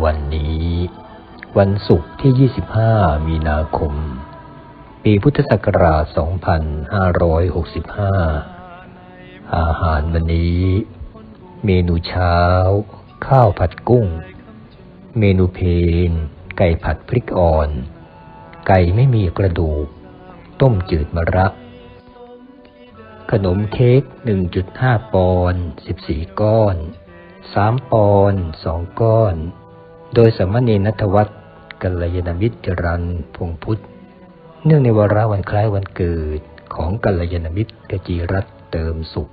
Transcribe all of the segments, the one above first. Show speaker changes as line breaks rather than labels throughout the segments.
วันนี้ วันศุกร์ที่ 25 มีนาคม ปีพุทธศักราช 2565 อาหารวันนี้ เมนูเช้า ข้าวผัดกุ้ง เมนูเพลนไก่ผัดพริกอ่อน ไก่ไม่มีกระดูก ต้มจืดมะระขนมเค้ก 1.5 ปอนด์14 ก้อน 3 ปอนด์2ก้อน โดยสมณรนัทวัฒน์กัลยาณมิตรจรันพงพุทธ เนื่องในวาระวันคล้ายวันเกิดของกัลยาณมิตรกจีรัตเติมสุข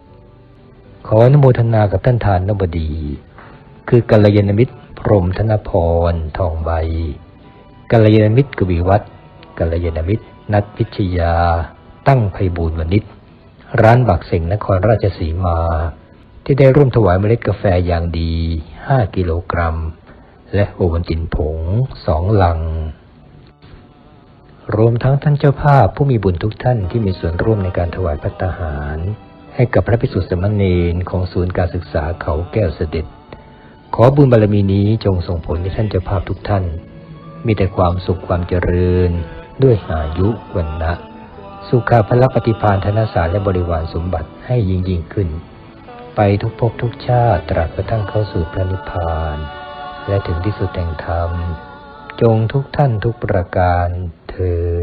ขออนุโมทนากับท่านทานนบดี คือกัลยาณมิตรพรมธนพรทองใบกัลยาณมิตรกวีวัฒน์กัลยาณมิตร นัทพิชยา ตั้งไพบูลวณิชร้านบักเสงนครราชสีมา ที่ได้ร่วมถวายเมล็ดกาแฟอย่างดี 5 กิโลกรัม และโอวัลตินผง2ลัง รวมทั้งท่านเจ้าภาพผู้มีบุญทุกท่านที่มีส่วนร่วมในการถวายพัตตาหาร ให้กับพระภิกษุสมเณรของศูนย์การศึกษาเขาแก้วเสด็จ ขอบุญบารมีนี้จงส่งผลให้ท่านเจ้าภาพทุกท่าน มีแต่ความสุขความเจริญ ด้วยอายุวันนะสุขาพละปฏิพานธนสารและบริวารสมบัติให้ยิ่งยิ่งขึ้น ไปทุกภพทุกชาติตราบกระทั่งเข้าสู่พระนิพพาน และถึงที่สุดแห่งธรรม จงทุกท่านทุกประการเธอ